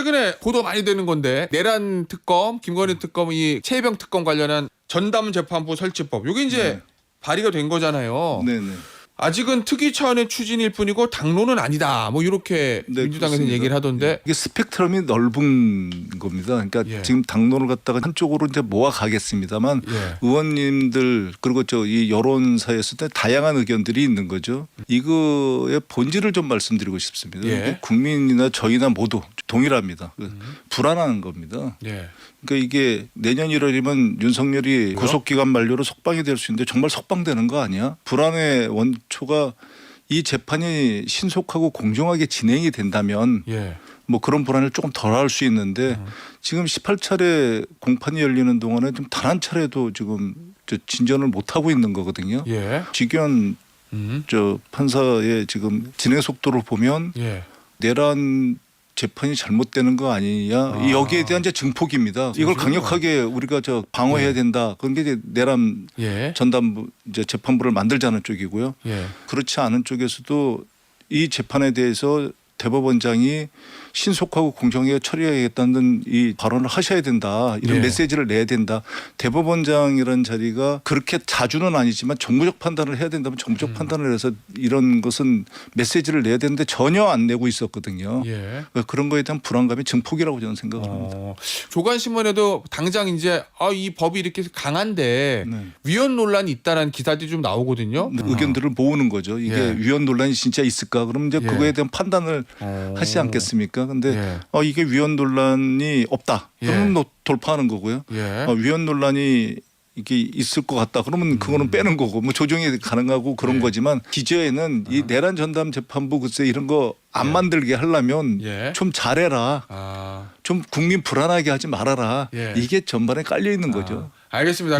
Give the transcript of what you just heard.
최근에 보도 많이 되는 건데 내란 특검, 김건희 특검, 이 최혜병 특검 관련한 전담 재판부 설치법. 이게 이제 네. 발의가 된 거잖아요. 네네. 아직은 특위 차원의 추진일 뿐이고 당론은 아니다. 뭐 이렇게 네, 민주당에서 그렇습니다. 얘기를 하던데. 이게 스펙트럼이 넓은 겁니다. 그러니까 예. 지금 당론을 갖다가 한쪽으로 이제 모아 가겠습니다만 예. 의원님들 그리고 저 이 여론사에서 때 다양한 의견들이 있는 거죠. 이거의 본질을 좀 말씀드리고 싶습니다. 예. 국민이나 저희나 모두 동일합니다. 그 불안한 겁니다. 예. 그러니까 이게 내년 1월이면 윤석열이 구속기간 만료로 석방이 될 수 있는데 정말 석방되는 거 아니야? 불안의 원 초가 이 재판이 신속하고 공정하게 진행이 된다면 예. 뭐 그런 불안을 조금 덜할 수 있는데 지금 18차례 공판이 열리는 동안에 좀 단 한 차례도 지금 저 진전을 못 하고 있는 거거든요. 예. 직연 음. 저 판사의 지금 진행 속도를 보면 예. 내란 재판이 잘못되는 거 아니냐 아. 여기에 대한 이제 증폭입니다. 이걸 강력하게 우리가 저 방어해야 된다. 그런 게 이제 내란 예. 전담부 이제 재판부를 만들자는 쪽이고요. 예. 그렇지 않은 쪽에서도 이 재판에 대해서 대법원장이 신속하고 공정하게 처리해야겠다는 이 발언을 하셔야 된다. 이런 예. 메시지를 내야 된다. 대법원장이라는 자리가 그렇게 자주는 아니지만 정무적 판단을 해야 된다면 정무적 판단을 해서 이런 것은 메시지를 내야 되는데 전혀 안 내고 있었거든요. 예. 그러니까 그런 거에 대한 불안감이 증폭이라고 저는 생각을 합니다. 어, 조간 신문에도 당장 이제 아, 이 법이 이렇게 강한데 네. 위헌 논란이 있다라는 기사들이 좀 나오거든요. 의견들을 모으는 거죠. 이게 예. 위헌 논란이 진짜 있을까? 그럼 이제 예. 그거에 대한 판단을 어. 하지 않겠습니까? 근데 예. 어, 이게 위헌 논란이 없다. 예. 그러면 뭐 돌파하는 거고요. 예. 어, 위헌 논란이 이게 있을 것 같다. 그러면 그거는 빼는 거고 뭐 조정이 가능하고 그런 음. 예. 거지만 기저에는 이 내란 전담 재판부 글쎄 이런 거안 예. 만들게 하려면 예. 좀 잘해라. 아. 좀 국민 불안하게 하지 말아라. 예. 이게 전반에 깔려 있는 거죠. 아, 알겠습니다.